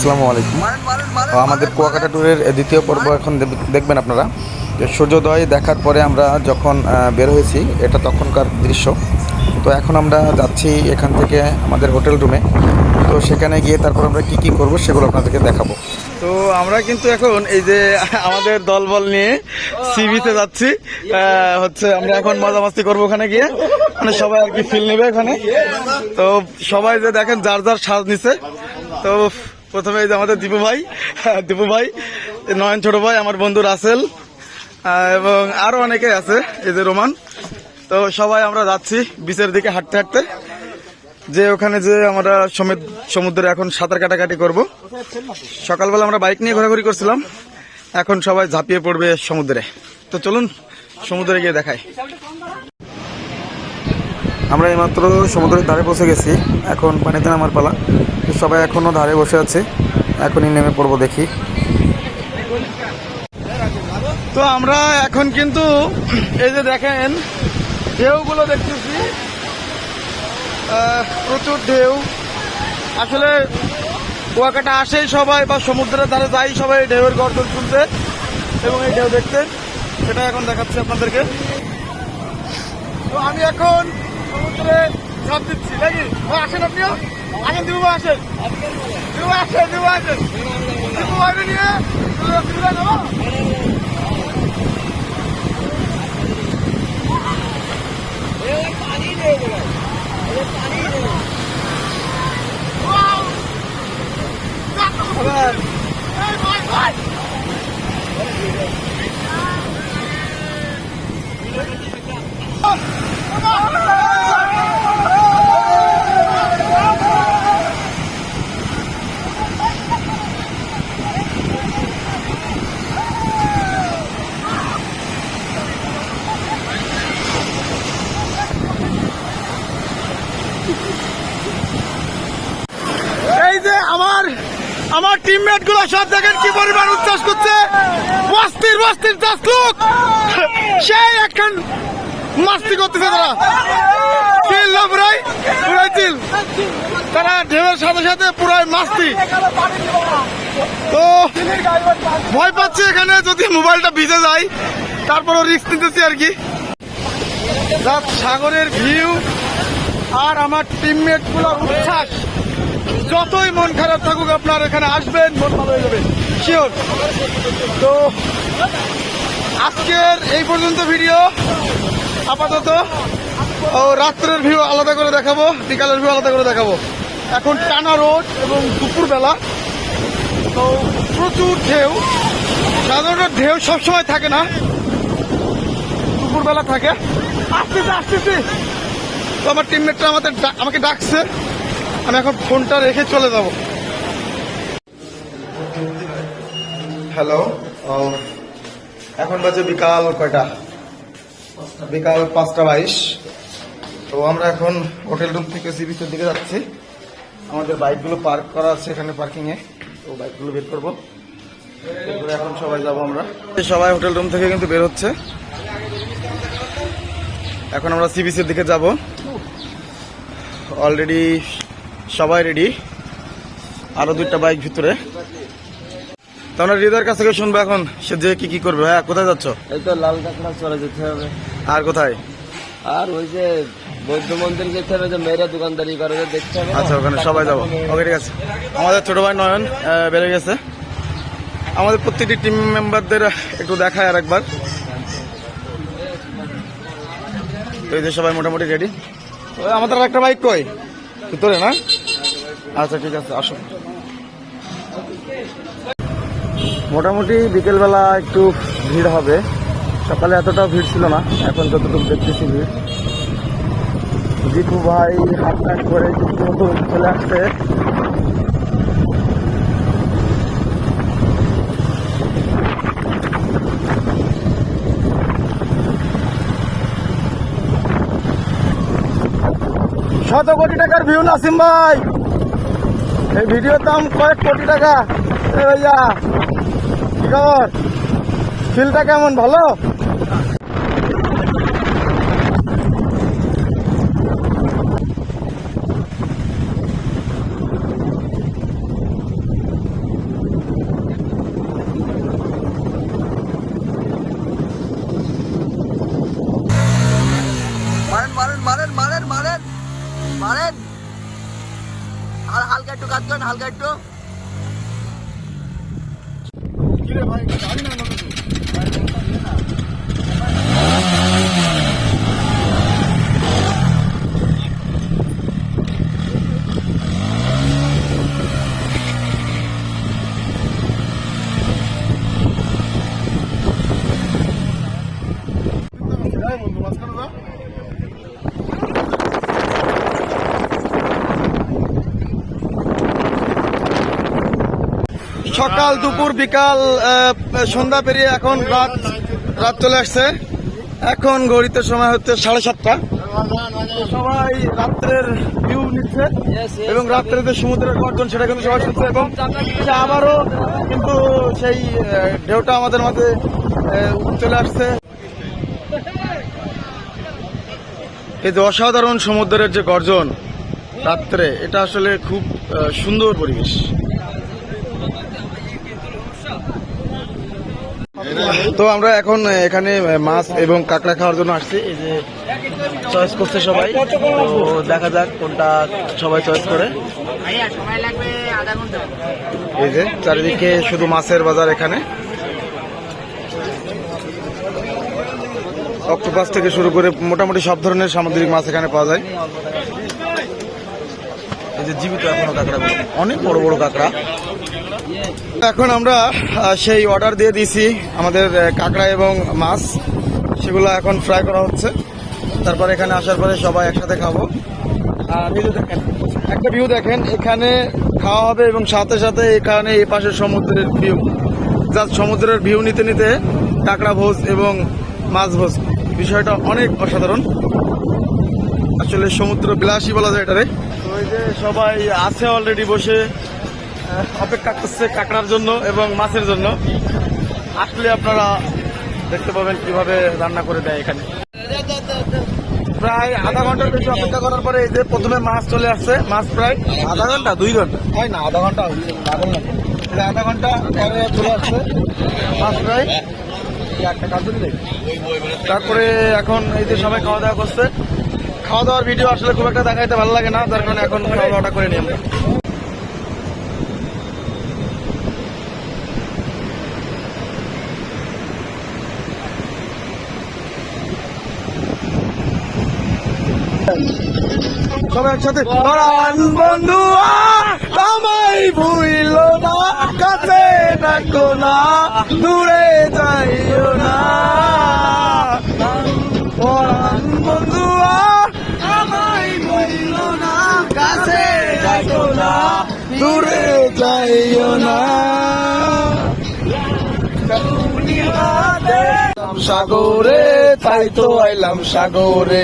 আসসালামু আলাইকুম। আমাদের কুয়াকাটা ট্যুরের দ্বিতীয় পর্ব এখন দেখবেন আপনারা। সূর্যোদয় দেখার পরে আমরা যখন বের হয়েছি, এটা তখনকার দৃশ্য। তো এখন আমরা যাচ্ছি এখান থেকে আমাদের হোটেল রুমে। তো সেখানে গিয়ে তারপর আমরা কি কি করব সেগুলো আপনাদেরকে দেখাবো। তো আমরা কিন্তু এখন এই যে আমাদের দলবল নিয়ে সিবিতে যাচ্ছি। হচ্ছে আমরা এখন মজা মাস্তি করব ওখানে গিয়ে। মানে সবাই আর কি ফিল নেবে ওখানে। তো সবাই যে দেখেন যার যার সাজ নিছে। তো প্রথমে এই যে আমাদের দীপু ভাই দীপু ভাই নয়ন ছোট ভাই, আমার বন্ধু রাসেল এবং আরও অনেকে আছে, এই যে রোমান। তো সবাই আমরা যাচ্ছি বিচের দিকে হাঁটতে হাঁটতে। যে ওখানে যে আমরা সমুদ- সমুদ্রে এখন সাঁতার কাটাকাটি করব। সকালবেলা আমরা বাইক নিয়ে ঘোরাঘুরি করছিলাম। এখন সবাই ঝাঁপিয়ে পড়বে সমুদ্রে। তো চলুন সমুদ্রে গিয়ে দেখাই। আমরা এইমাত্র সমুদ্রের ধারে পৌঁছে গেছি। এখন পানিতে নামার পালা। সবাই এখনও ধারে বসে আছে। এখনই নেমে পড়ব দেখি। তো আমরা এখন কিন্তু এই যে দেখেন, ঢেউগুলো দেখতেছি। প্রচুর ঢেউ। আসলে কুয়াকাটা আসেই সবাই বা সমুদ্রের ধারে যাই সবাই ঢেউয়ের গর্জন শুনতে এবং এই ঢেউ দেখতে। সেটা এখন দেখাচ্ছি আপনাদেরকে। তো আমি এখন সমুদ্রে ঝাঁপ দিচ্ছি, নাকি? আসেন আপনিও? আসেন দুবো আসেন। দুবো আসেন দুবো আসেন। দুবো আসবে নিয়ে নেব আবার এই যে আমার আমার টিমমেটগুলো সব দেখেন কি পরিমাণ উচ্ছ্বাস করছে। বস্তির বস্তির দশ লোক সেই একখান মাস্তি করতেছে তারা। চিল না পুরাই পুরাই চিল তারা ঢেউয়ের সাথে সাথে পুরাই মাস্তি। তো ভয় পাচ্ছি এখানে, যদি মোবাইলটা ভিজে যায়, তারপরও রিস্ক নিতেছি আর কি। সাগরের ভিউ আর আমার টিমমেটগুলোর উচ্ছ্বাস। যতই মন খারাপ থাকুক আপনার এখানে আসবেন, মন ভালো হয়ে যাবে। শিওর তো আজকের এই পর্যন্ত ভিডিও আপাতত, ও, রাত্রের ভিউ আলাদা করে দেখাবো, বিকালের ভিউ আলাদা করে দেখাবো। এখন টানা রোড এবং দুপুরবেলা। তো প্রচুর ঢেউ। সাধারণত ঢেউ সবসময় থাকে না। দুপুরবেলা থাকে। আসতেছে আসতেছে। তো আমার টিমমেটরা আমাদের আমাকে ডাকছে। আমি এখন ফোনটা রেখে চলে যাব। হ্যালো এখন বাজে বিকাল কয়টা? বিকাল পাঁচটা বাইশ। তো আমরা এখন হোটেল রুম থেকে সি বিচের দিকে যাচ্ছি। আমাদের বাইকগুলো পার্ক করা আছে এখানে পার্কিংয়ে তো বাইকগুলো বের করব। এখন সবাই যাব আমরা। সবাই হোটেল রুম থেকে কিন্তু বের হচ্ছে। এখন আমরা সি বিচের দিকে যাব। অলরেডি সবাই রেডি আরও দুইটা বাইক ভিতরে। তো আমরা হৃদয়ের কাছ থেকে শুনব এখন সে যে কি কি করবে। হ্যাঁ কোথায় যাচ্ছ? এই তো লাল কাঁকড়া চলে যেতে হবে। আর কোথায়? আর ওই যে বৌদ্ধ মন্দির যেতে হবে যে মেয়েরা দোকানদারি করে দেখতে হবে আচ্ছা ওখানে সবাই যাব। ওকে ঠিক আছে। আমাদের ছোট ভাই নয়ন বেড়ে গেছে। আমাদের প্রত্যেকটি টিম মেম্বারদের একটু দেখায় আর একবার এই যে সবাই মোটামুটি রেডি আমাদের আর একটা বাইক কই? ভিতরে না? আচ্ছা ঠিক আছে আসুন মোটামুটি বিকেলবেলা একটু ভিড় হবে। সকালে এতটাও ভিড় ছিল না, এখন যতটুকু দেখতেছি ভিড়। দীপু ভাই হাত কাট করে মতো চলে আসছে। শত কোটি টাকার ভিউ নাসিম ভাই। এই ভিডিওর দাম কয়েক কোটি টাকা। এ ভাইয়া কি খবর ফিলটা কেমন ভালো? get to সকাল দুপুর বিকাল সন্ধ্যা পেরিয়ে এখন রাত রাত চলে আসছে। এখন ঘড়িতে সময় হচ্ছে সাড়ে সাতটা। সবাই রাত্রের ভিউ নিচ্ছে এবং রাত্রে যে সমুদ্রের গর্জন সেটা কিন্তু সবাই শুনছে এবং আবারও কিন্তু সেই ঢেউটা আমাদের মাঝে চলে আসছে। এই যে অসাধারণ সমুদ্রের যে গর্জন রাত্রে এটা আসলে খুব সুন্দর পরিবেশ। তো আমরা এখন এখানে মাছ এবং কাঁকড়া খাওয়ার জন্য আসছি। এই যে চয়েস করছে সবাই। তো দেখা যাক কোনটা সবাই চয়েস করে। এই যে চারিদিকে শুধু মাছের বাজার এখানে। অক্টোপাস থেকে শুরু করে মোটামুটি সব ধরনের সামুদ্রিক মাছ এখানে পাওয়া যায়। এই যে জীবিত এখনও কাঁকড়া অনেক বড় বড় কাঁকড়া। এখন আমরা সেই অর্ডার দিয়ে দিয়েছি আমাদের কাঁকড়া এবং মাছ। সেগুলো এখন ফ্রাই করা হচ্ছে। তারপর এখানে আসার পরে সবাই একসাথে খাব। এই দেখেন, একটা ভিউ দেখেন, এখানে খাওয়া হবে এবং সাথে সাথে এখানে এই পাশে সমুদ্রের ভিউ যা সমুদ্রের ভিউ নিতে নিতে কাঁকড়া ভোজ এবং মাছ ভোজ। বিষয়টা অনেক অসাধারণ। আসলে সমুদ্র বিলাসী বলা যায় এটারে। এই যে সবাই আছে অলরেডি বসে। অপেক্ষা করছে কাঁকড়ার জন্য এবং মাছের জন্য। আসলে আপনারা দেখতে পাবেন কীভাবে রান্না করে দেয় এখানে। প্রায় আধা ঘণ্টার বেশি অপেক্ষা করার পরে এই যে প্রথমে মাছ চলে আসছে মাছ প্রায় আধা ঘণ্টা দুই ঘণ্টা। হয় না আধা ঘণ্টা আধা ঘণ্টা পরে চলে আসছে মাছ প্রায়। তারপরে এখন এই যে সবাই খাওয়া দাওয়া করছে। খাওয়া দাওয়ার ভিডিও আসলে খুব একটা দেখাইতে ভালো লাগে না তার কারণে এখন খাওয়া দাওয়াটা করে নিই আমরা সবাই একসাথে। বন্ধু আমায় ভুইল না, কাছে ডাকো না, দূরে যাইও না। না ডাকো না, দূরে যাইও না। সাগরে, তাই তো আইলাম সাগরে।